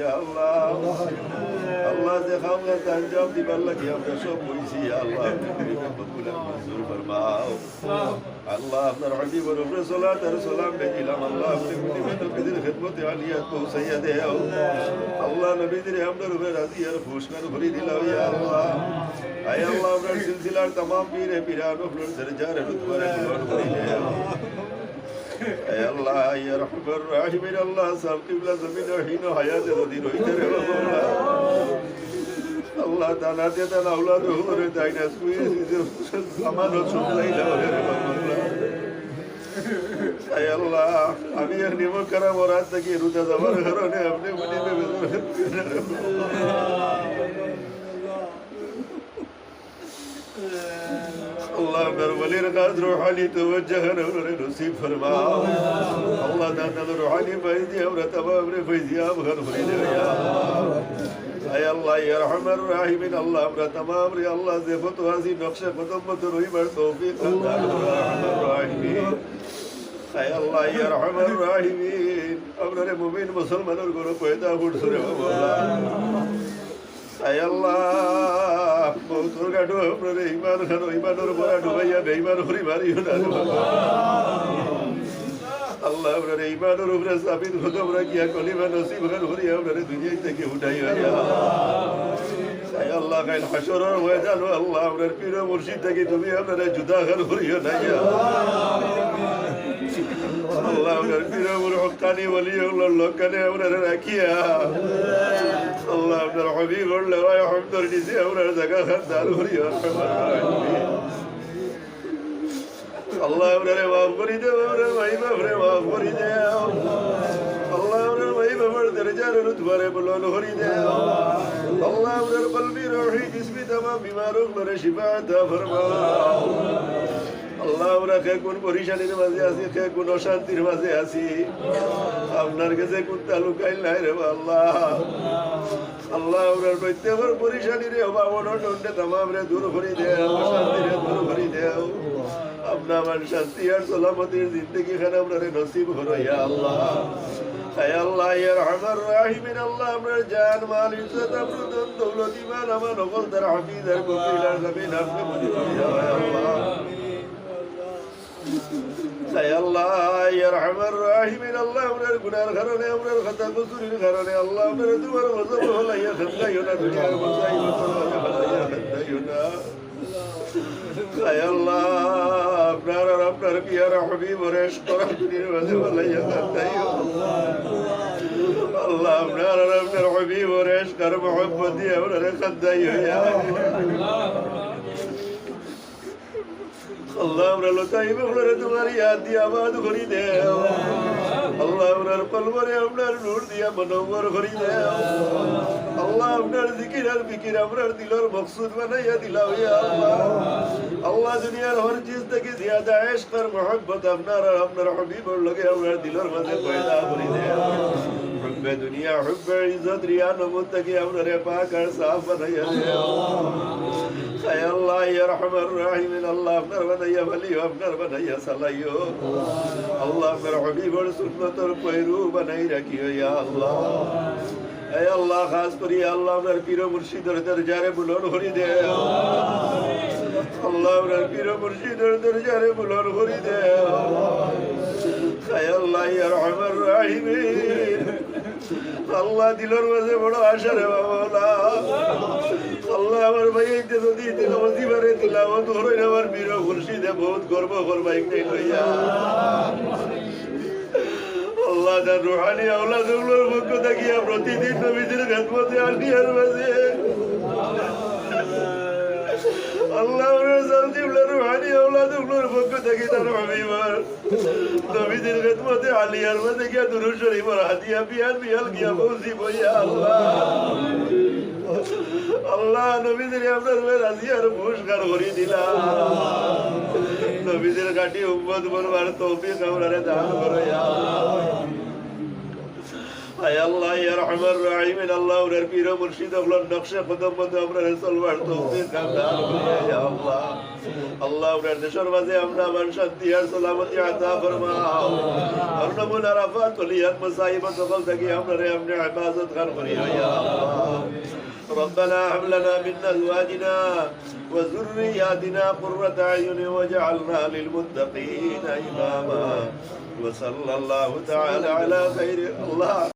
ইয়া আল্লাহ আল্লাহ যে খামলা তাঞ্জাম দিবার লাগি আমরা সব বইছি ইয়া আল্লাহ তুমি কবুল আর মঞ্জুর ফরমাও আল্লাহ আপনার হাবিবর উপরে সালাত আর সালাম বেজিলাম আল্লাহ আপনি মুনিমে নবীদের খিদমতে আলিয়াত পৌঁছাইয়া দেও আল্লাহ নবীদের আপনার উপরে রাজি আর ফুসকার ভরি দিলাও ইয়া আল্লাহ আয় আল্লাহ আপনার সিলসিলার तमाम পীরে পীরান আপনার দরজার রুতবারে গ্রহণ করি আল্লাহ আমি এক নিম করা মরাত থেকে রুজা যাবার কারণে আপনি মনে আপনার বলির কাজ রোহানি তোজহর নসিব ফরমা আল্লাহ দাদা রোহানি ফাইজি আমরা তমাম রে ফাইজি আমহর হয়ে যাবে আয় আল্লাহ ইয়ারহামার রাহিমিন, আল্লাহ, আমরা তমাম রে আল্লাহ যে ফতোয়াজি নকশা কদম মত রহিমার তৌফিক দান রহমান রাহিমিন। আয় আল্লাহ ইয়ারহামার রাহিমিন আমরা রে মুমিন মুসলমানের গুরু পয়দা হুট সুরে বাবা আয় আল্লাহ। ইমান খানো ইমানোর বড়া ডুবাইয়া বেইমান হরি মারিও না আল্লাহ আপনারে ইমানোর উপরে সাবিত খতম রাখিয়া কলিমা নসিব খান হরি আপনারে দুনিয়া আল্লাহ কাইল হাসরের হয়ে জানো আল্লাহ আপনার পীর মুর্শিদ থেকে তুমি আপনারে জুদা খান হরিও না আল্লাহ আপনার মুর হকানি বলি আল্লাহ লোকানে আপনারে রাখিয়া। আল্লাহ আপনার হবিব উল্লে ওই হমদর নিচে আপনার জায়গা করি আল্লাহ আপনারে মাফ করি দেও, আপনার ভাই বাপরে মাফ করি দেও। আল্লাহ আপনার ভাই বাবার দরজার রুতবারে বলন হরি দেও। আল্লাহ আপনার কলবি রহি জিসমি তামাম বিমারুক লরে শিফা আল্লাহ আমরা কে কোন পরিশানির মাঝে আছি কে কোন অশান্তির মাঝে আছি। আপনার কাছে কোন তালুকাইল নাই রে আল্লাহ আল্লাহ আমরা প্রত্যেকের পরিশানির অভাব অনটনটা তামাম রে দূর করে দেও, অশান্তি রে দূর করে দেও। আপনা আমার শান্তি আর সালামতির জিন্দগি খানে আমরা নসিব করো, ইয়া আল্লাহ। হায় আল্লাহ ইয়া রহমান, আল্লাহ আমরা জান, মাল, ইজ্জত আমরা দৌলত ইমান আমার নকল দার হাফিজ, আর কবিল আর জমিন আপনি মনে করি আল্লাহ হায় আল্লাহ ইয়া রহমান রাহিমিন আল্লাহ আমরার গুনার কারণে আমরার খাতা কসুরির কারণে আল্লাহ আমরা তোমার গজব হলাইয়া খান্দাইও না, দুনিয়ার মজাই হলাইয়া খান্দাইও না। হায় আল্লাহ, আপনার আর আপনার পিয়ার হবিব রেশ করা দুনিয়ার মাঝে হলাইয়া খান্দাইও আল্লাহ, আপনার আর আপনার হবিব রেশ কর মোহাম্মদ দিয়ে আমরা খান্দাইও ইয়া আল্লাহ আমরা লতাইব আমরা তোমার ইয়াদ দিয়ে আবাদ করি দেও আল্লাহ আপনার কলবরে আপনার নূর দিয়া মনোবর করি দেও আল্লাহ আপনার জিকির আর বিকির আপনার দিলর মকসুদ বানাইয়া দিলা হইয়া আল্লাহ আল্লাহ দুনিয়ার হর চিজ থেকে জিয়াদা ইশক আর মোহব্বত আপনার আর আপনার হাবিবর লগে আপনার দিলর মাঝে পয়দা করি দেও حب دنیا حب عزت ریا نمت تکی امر پاک اور صاف بنایا دیو আল্লাহ ইয়া রহমান রাহিম আল্লাহ আপনার বানাইয়া ভালি আপনার বানাইয়া সালাইও আল্লাহ আপনার হবিবর সুন্নতর পয়রু বানাই রাখিও ইয়া আল্লাহ اے اللہ خاص کری اللہ میرے پیرو مرشید اور در جارے بلون خوری دے اللہ میرے پیرو مرشید اور در جارے بلون خوری دے اے اللہ یا رحم الرحیم اللہ دلوں میں سے بڑا عشر ہے مولا আল্লাহ আমার ভাই এইতে যদি তিলাবত দিবারে তিলাবত হরই আমার বীর মুর্শিদে বহুত গর্ব করবা একটাই লইয়া। আল্লাহ তার রুহানি আওলাদগুলোর পক্ষ দেখিয়া প্রতিদিন নবীদের খেদমতে আলিয়ার মাঝে আল্লাহ পক্ষ তার হাবিবার নবীদের খেদমতে আলিয়ার মাঝে গিয়া দুরুদ শরীফ আর হাদিয়া বিয়াল গিয়া পৌঁছি বইয়া আল্লাহ আল্লাহ নবীদের আপনার রাজি আর পুরস্কার করি দিলাম নবীদের কাটি উম্মত বলবার তৌফিক আমরারে দান করো আয় আল্লাহ ইয়া রহমান রাহিমিন আল্লাহ ওনার পীর ও মুর্শিদ হলেন নকশে কদম মধ্যে আমরা চলবার তৌফিক দান করিয়া ইয়া আল্লাহ আল্লাহ ওনার দেশের মাঝে আমরা আমান শান্তি আর সালামতি আতা ফরমাও অর্ণমুল আরাফাত ওলিয়াত মুসাইব সকল থেকে আমরা রে আপনি ইবাদত খান করিয়া ইয়া আল্লাহ ربنا هب لنا من ازواجنا وذرياتنا قرة اعين واجعلنا للمتقين اماما وصلى الله تعالى على خير الله